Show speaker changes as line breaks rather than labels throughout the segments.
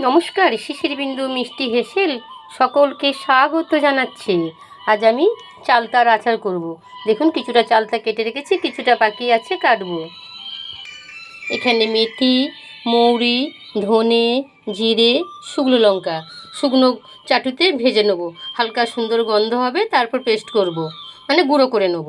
নমস্কার শিশির বিন্দু মিষ্টি হেসেল সকলকে স্বাগত জানাচ্ছে। আজ আমি চালতার আচার করব। দেখুন, কিছুটা চালতা কেটে রেখেছি, কিছুটা বাকি আছে কাটব। এখানে মেথি, মৌরি, ধনে, জিরে, শুকনো লঙ্কা। শুকনো চাটুতে ভেজে নেব। হালকা সুন্দর গন্ধ হবে, তারপর পেস্ট করব। মানে গুঁড়ো করে নেব।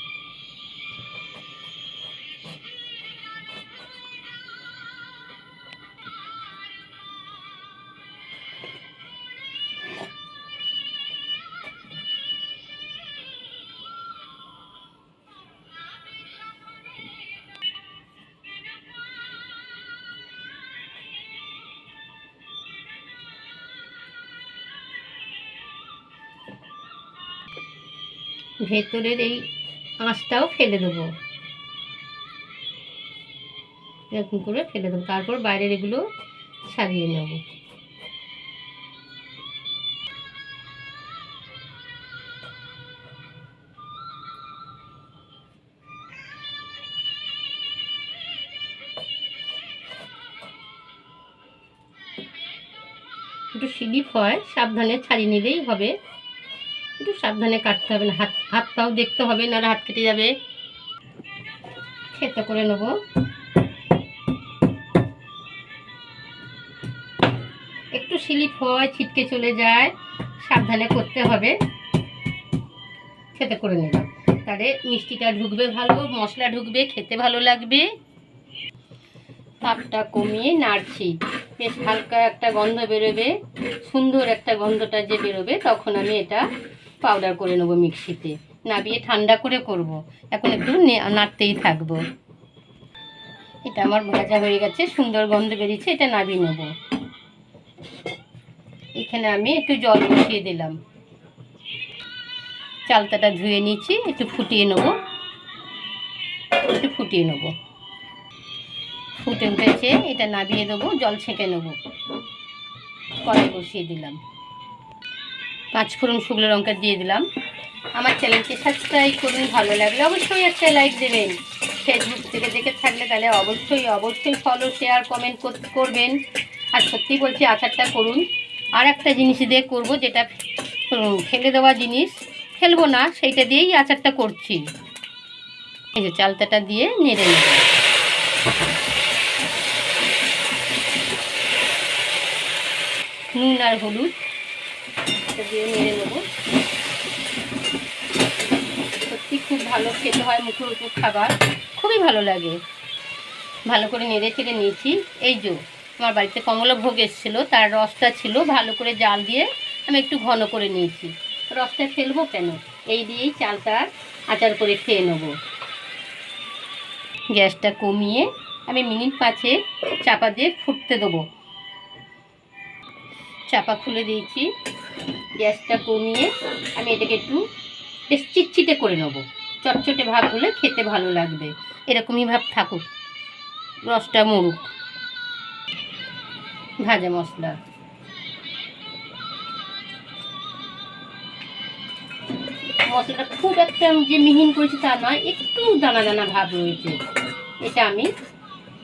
ভেতরের এই আঁশটাও ফেলে দেবো। এরকম করে ফেলে দেবো। তারপর বাইরের এগুলো সাজিয়ে নেব। একটু স্লিপ হয়, সাবধানে ছাড়িয়ে নিলেই হবে। একটু সাবধানে কাটতে হবে না, হাত, হাতটাও দেখতে হবে, নাহলে হাত কেটে যাবে। খেতে করে নেব। একটু স্লিপ হয় ছিটকে চলে যায়, সাবধানে করতে হবে। খেতে করে নিলাম। তাহলে মিষ্টিটা ঢুকবে ভালো, মশলা ঢুকবে, খেতে ভালো লাগবে। তাপটা কমিয়ে নাড়ছি। বেশ হালকা একটা গন্ধ বেরোবে, সুন্দর একটা গন্ধটা যে বেরোবে, তখন আমি এটা পাউডার করে নেব মিক্সিতে। নাবিয়ে ঠান্ডা করে করব। এখন একটু নাড়তেই থাকব। এটা আমার ভাজা হয়ে গেছে, সুন্দর গন্ধ বেরিয়েছে, এটা নাবিয়ে নেব। এখানে আমি একটু জল বসিয়ে দিলাম। চালতাটা ধুয়ে নিচ্ছি একটু ফুটিয়ে নেব। একটু ফুটিয়ে নেব। ফুটে উঠেছে, এটা নাবিয়ে দেবো, জল ছেঁকে নেব। কড়াই বসিয়ে দিলাম। পাঁচফোড়ন শুকনো লঙ্কা দিয়ে দিলাম। আমার চ্যানেলকে সাবস্ক্রাইব করুন, ভালো লাগলে অবশ্যই একটা লাইক দেবেন। ফেসবুক থেকে দেখে থাকলে তাহলে অবশ্যই অবশ্যই ফলো শেয়ার কমেন্ট করবেন। আর সত্যি বলছি, আচারটা করুন। আর একটা জিনিস দিয়ে করব যেটা ফেলে দেওয়া জিনিস। ফেলব না, সেইটা দিয়েই আচারটা করছি। এই যে চালতাটা দিয়ে নেড়ে নেব। নুন আর হলুদ। দিয়ে নেড়ে নেব। সত্যি খুব ভালো খেতে হয় মুখের উপর খাবার। খুবই ভালো লাগে। ভালো করে নেড়ে চেড়ে নিয়েছি। এই যে, আমার বাড়িতে কমলা ভোগ এসেছিল, তার রসটা ছিল, ভালো করে জাল দিয়ে আমি একটু ঘন করে নিয়েছি। রসটা ফেলব কেন? এই দিয়েই চালটা আচার করে খেয়ে নেব। গ্যাসটা কমিয়ে আমি মিনিট পাঁচে চাপা দিয়ে ফুটতে দেবো। চাপা খুলে দিয়েছি। গ্যাসটা কমিয়ে আমি এটাকে একটু বেশ চিটচিটে করে নেব। চটচটে ভাব হলে খেতে ভালো লাগবে। এরকমই ভাব থাকুক। রসটা মরুক। ভাজা মশলা। মশলাটা খুব একটা যে মিহিন করেছি তা নয়, একটু দানা দানা ভাব রয়েছে। এটা আমি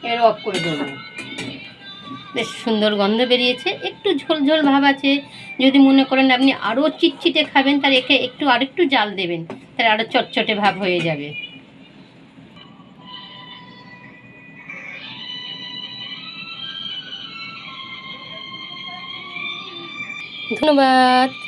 এবার অফ করে দেবো। বেশ সুন্দর গন্ধ বেরিয়েছে। একটু ঝোলঝোল ঝোল ভাব আছে। যদি মনে করেন আপনি আরও চিটচিটে খাবেন, তার একে একটু আর একটু জাল দেবেন, তার আরও চটচটে ভাব হয়ে যাবে। ধন্যবাদ।